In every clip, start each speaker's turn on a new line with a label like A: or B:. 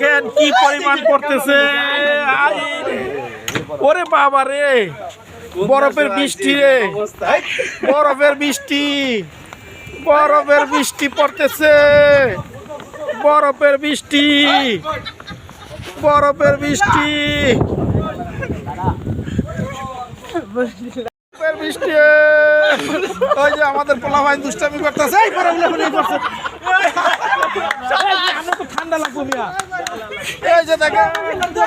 A: দেখেন কি পরিমাণ আই ওরে বাবা রে। বরফের বৃষ্টি রে। বরফের বৃষ্টি। বরফের বৃষ্টি পড়তেছে। বরফের বৃষ্টি। বরফের বৃষ্টি। বরফের বৃষ্টি। ওই যে আমাদের পোলা ভাই দুষ্টামি করতেছে। এই করছে ঠান্ডা লাগবো মিয়া। এই যে দেখেন।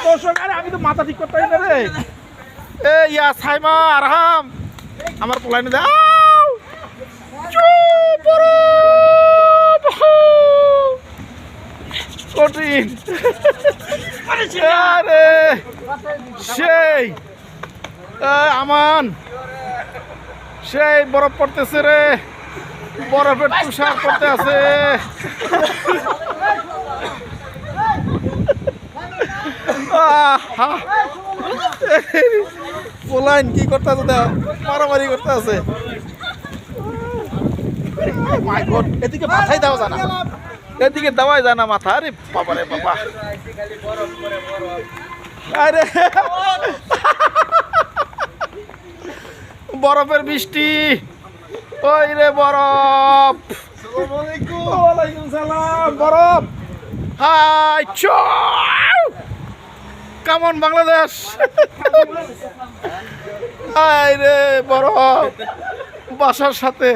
A: দর্শক আরে আমি তো মাথা ঠিক করতে না রে। এ ইয়া সাইমা আরহাম। আমার পোলাই দে আউ! চুপ কঠিন। আরে সেই। আমান। সেই বরফ পড়তেছে রে। বরফের তুষার পড়তে আছে। পোলাইন কি করতে আছে দেখ? মারামারি করতে আছে। মাই গড এদিকে মাথায় দেওয়া জানা এদিকে দেওয়াই জানা মাথা আরে বাবা রে বাবা। আরে। বরফের বৃষ্টি। ওই রে বরফ। বরফ। হাই চাও কেমন বাংলাদেশ? হাই রে বরফ বাসার সাথে।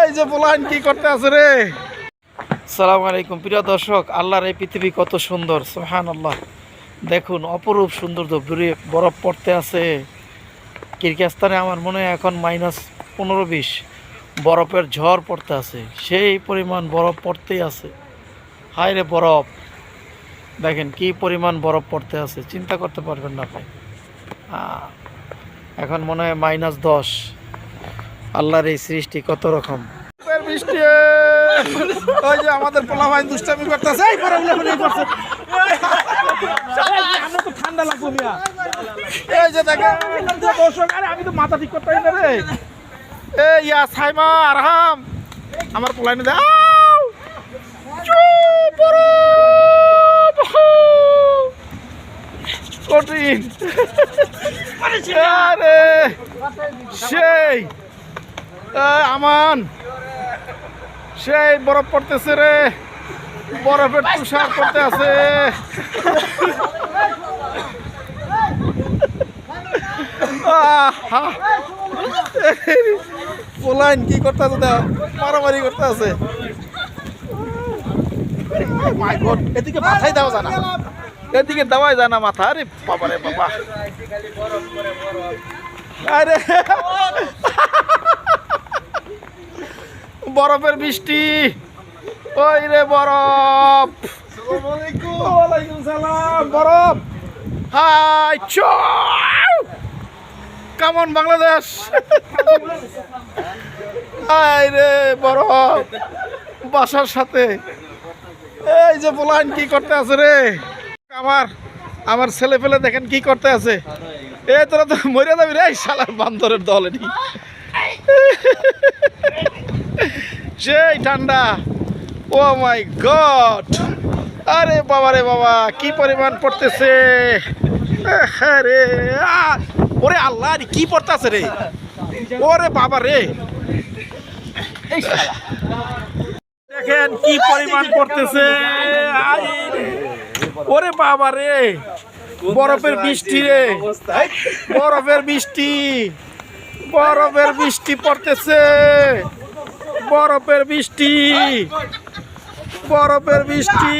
A: এই যে বলান কি করতে আছে রে? সালাম আলাইকুম। প্রিয় দর্শক আল্লাহর এই পৃথিবী কত সুন্দর সোহান আল্লাহ দেখুন অপরূপ সুন্দর দূরে বরফ পড়তে আছে। কিরগিজস্তানে আমার মনে হয় এখন মাইনাস পনেরো বিশ। বরফের ঝড় পড়তে আছে। সেই পরিমাণ বরফ পড়তেই আছে। হায় রে বরফ। দেখেন কি পরিমাণ বরফ পড়তে আছে। চিন্তা করতে পারবেন না আহ, এখন মনে হয় মাইনাস দশ। আল্লাহর এই সৃষ্টি কত রকম? আমরা তো ঠান্ডা লাগবো মিয়া এই যে দেখেন দর্শক আরে আমি তো মাথা ঠিক করতে পারি না রে এ, ইয়া সাইমা আরহাম, আমার পোলাই দে আউ! চুপ বরফ! কঠিন আরে সেই আমান সেই বরফ পড়তেছে রে বরফের তুষার পড়তে আছে! পোলাইন কি করতে আছে মারামারি করতে আছে মাই গড এদিকে মাথায় দেওয়া জানা। এদিকে দেওয়াই জানা মাথা। আরে বাবা রে বাবা। আরে। বরফের বৃষ্টি। ওই রে বরফ। বরফ। হাই কেমন বাংলাদেশ। হাই রে বরফ। বাসার সাথে। এই যে পোলাইন কি করতে আছে রে? আমার আমার ছেলে পেলে দেখেন কি করতে আছে। এ, তোরা তো মরে যাবি রে, এই শালার বান্দরের দলে নি সেই ঠান্ডা। Oh my god. আরে বাবা রে বাবা, কি পরিমাণ পড়তেছে। আরে! ওরে আল্লাহ কি পড়তেছে রে? ওরে বাবা রে। দেখেন কি পরিমাণ পড়তেছে ওরে বাবা রে। বরফের বৃষ্টি রে। বরফের বৃষ্টি। বরফের বৃষ্টি পড়তেছে। বরফের বৃষ্টি। বরফের বৃষ্টি।